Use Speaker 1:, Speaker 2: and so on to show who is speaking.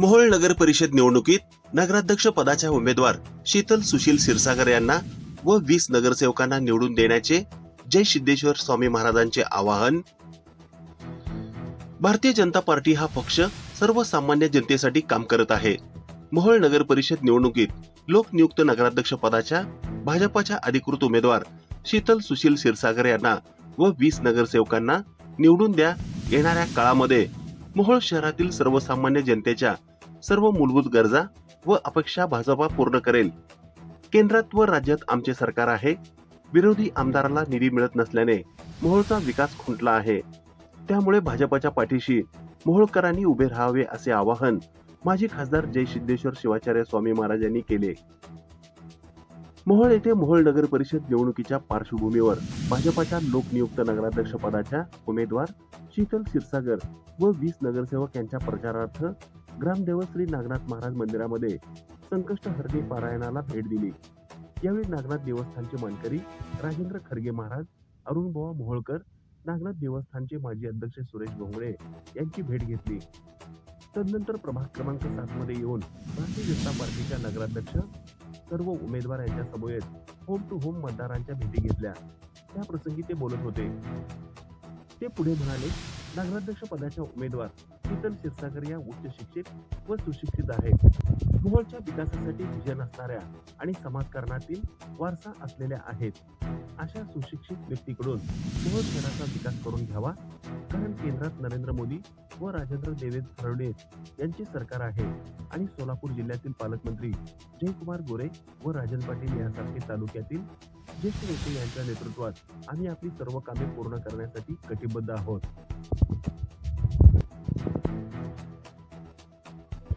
Speaker 1: मोहोळ नगर परिषद निवडणुकीत नगराध्यक्ष पदाच्या उमेदवार शीतल सुशील क्षीरसागर यांना व वीस नगरसेवकांना निवडून देण्याचे जय सिद्धेश्वर स्वामी महाराजांचे आवाहन. भारतीय जनता पार्टी हा पक्ष सर्वसामान्य जनतेसाठी काम करत आहे. मोहोळ नगर परिषद निवडणुकीत लोकनियुक्त नगराध्यक्ष पदाच्या भाजपाच्या अधिकृत उमेदवार शीतल सुशील क्षीरसागर यांना व वीस नगरसेवकांना निवडून द्या येणाऱ्या काळामध्ये मोहोळ शहरातील सर्वसामान्य जनतेच्या सर्व मूलभूत गरजा व अपेक्षा भाजपा पूर्ण करेल. केंद्रात व राज्यात आमचे सरकार आहे. विरोधी आमदाराला निधी मिळत नसल्याने मोहोळचा विकास खुंटला आहे. त्यामुळे भाजपाच्या पाठीशी मोहोळकरांनी उभे राहावे असे आवाहन माजी खासदार जय सिद्धेश्वर शिवाचार्य स्वामी महाराज यांनी केले. मोहोळ येथे मोहोळ नगर परिषद निवडणुकीच्या पार्श्वभूमीवर भाजपाच्या लोकनियुक्त नगराध्यक्ष पदाच्या उमेदवार शीतल क्षीरसागर व वीस नगरसेवक यांच्या प्रचारार्थ ग्रामदेव श्री नागनाथ महाराज मंदिरामध्ये संकष्ट हरणी पारायणाला भेट दिली. यावेळी नागनाथ देवस्थानचे मानकरी राजेंद्र खरगे महाराज अरुणबोवा मोहोळकर नागनाथ देवस्थानचे माजी अध्यक्ष सुरेश भोंगळे यांची भेट घेतली. तदनंतर प्रभाग क्रमांक सात मध्ये येऊन भारतीय जनता पार्टीच्या नगराध्यक्ष सर्व उमेदवार यांच्या समवेत होम टू होम मतदारांच्या भेटी घेतल्या. त्या प्रसंगी ते बोलत होते. ते पुढे म्हणाले नगराध्यक्ष पदाच्या उमेदवार शीतल क्षीरसागर या उच्च शिक्षित व सुशिक्षित आहेत. मोहोळच्या विकासासाठी विजन असणाऱ्या आणि समाजकारणातील वारसा असलेल्या आहेत. अशा सुशिक्षित व्यक्तीकडून मोहोळ शहराचा विकास करून घ्यावा. कारण केंद्रात नरेंद्र मोदी व राजेंद्र देवेंद्र फडणवीस यांचे सरकार आहे आणि सोलापूर जिल्ह्यातील पालकमंत्री जयकुमार गोरे व राजन पाटील यांसारखे तालुक्यातील ज्येष्ठ नेते यांच्या नेतृत्वात आम्ही आपली सर्व कामे पूर्ण करण्यासाठी कटिबद्ध आहोत.